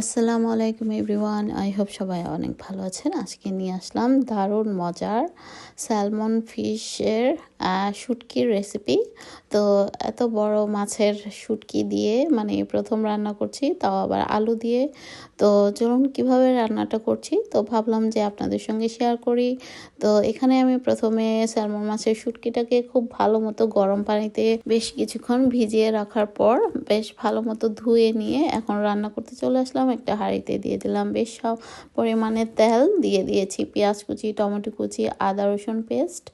আসসালামু আলাইকুম everyone. I hope সবাই অনেক ভালো আছেন। আজকে নিয়ে আসলাম দারুণ মজার স্যালমন ফিশের শুটকির রেসিপি তো এত বড় মাছের শুটকি দিয়ে মানে প্রথম রান্না করছি, তাও আবার আলু দিয়ে। তো চলুন কীভাবে রান্নাটা করছি? তো ভাবলাম যে আপনাদের সঙ্গে শেয়ার করি। তো এখানে আমি প্রথমে স্যালমন মাছের শুটকিটাকে খুব ভালো মতো গরম পানিতে বেশ কিছুক্ষণ ভিজিয়ে রাখার পর বেশ ভালো মতো ধুয়ে নিয়ে এখন রান্না করতে চলে আসলাম। একটা হাঁড়িতে দিয়ে দিলাম। বেশ সব পরিমাণে তেল দিয়ে দিয়েছি। পেঁয়াজ কুচি, টমেটো কুচি, আদা, রসুন পেস্ট,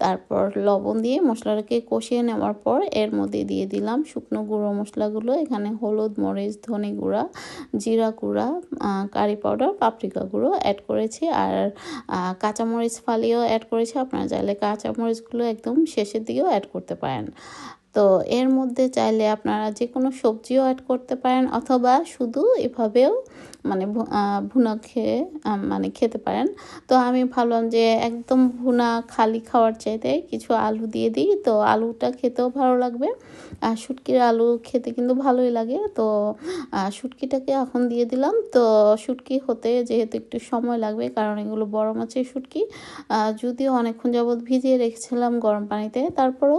তারপর লবণ দিয়ে মশলাটাকে কষিয়ে নেওয়ার পর এর মধ্যে দিয়ে দিলাম শুকনো গুঁড়ো মশলাগুলো। এখানে হলুদ, মরিচ, ধনে গুঁড়া, জিরা গুঁড়া কারি পাউডার, পাপরিকা গুঁড়ো অ্যাড করেছি। আর কাঁচামরিচ ফালিও অ্যাড করেছি। আপনারা চাইলে কাঁচামরিচগুলো একদম শেষের দিকেও অ্যাড করতে পারেন। তো এর মধ্যে চাইলে আপনারা যে কোনো সবজিও অ্যাড করতে পারেন অথবা শুধু এভাবেও মানে ভুনা খেয়ে মানে খেতে পারেন। তো আমি ভাবলাম যে একদম ভুনা খালি খাওয়ার চাইতে কিছু আলু দিয়ে দিই। তো আলুটা খেতেও ভালো লাগবে। আর শুটকির আলু খেতে কিন্তু ভালোই লাগে। তো শুটকিটাকে এখন দিয়ে দিলাম। তো শুটকি হতে যেহেতু একটু সময় লাগবে, কারণ এগুলো বড় মাছের শুটকি যদিও অনেকক্ষণ যাবৎ ভিজিয়ে রেখেছিলাম গরম পানিতে, তারপরও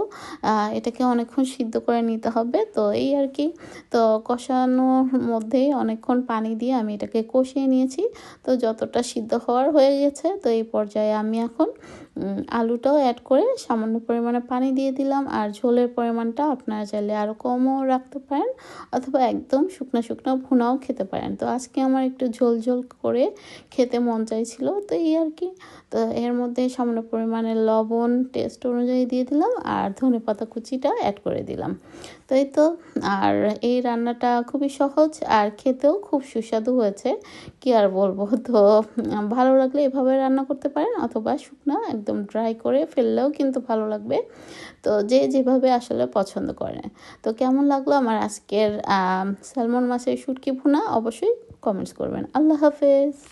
এটাকে অনেকক্ষণ সিদ্ধ করে নিতে হবে। তো এই আর কি। তো কষানোর মধ্যেই অনেকক্ষণ পানি দিয়ে আমি এটাকে কষিয়ে নিয়েছি। তো যতটা সিদ্ধ হওয়ার হয়ে গেছে, তো এই পর্যায়ে আমি এখন আলুটাও অ্যাড করে সামান্য পরিমাণে পানি দিয়ে দিলাম। আর ঝোলের পরিমাণটা আপনারা চাইলে আরও কমও রাখতে পারেন, অথবা একদম শুকনো শুকনো ভুনাও খেতে পারেন। তো আজকে আমার একটু ঝোল ঝোল করে খেতে মন চাইছিল, তো এই আর কি। তো এর মধ্যে সামান্য পরিমাণে লবণ টেস্ট অনুযায়ী দিয়ে দিলাম, আর ধনে পাতা কুচিটা অ্যাড করে দিলাম। তো এই তো, আর এই রান্নাটা খুবই সহজ, আর খেতেও খুব সুস্বাদু হয়েছে। কি আর বলব? তো ভালো লাগলে এভাবে রান্না করতে পারেন অথবা শুকনো একদম ড্রাই করে ফেললেও কিন্তু ভালো লাগবে। তো, যে যেভাবে আসলে পছন্দ করে। তো, কেমন লাগল আমার আজকের স্যালমন মাছের শুটকি ভুনা? অবশ্যই কমেন্টস করবেন। আল্লাহ হাফেজ।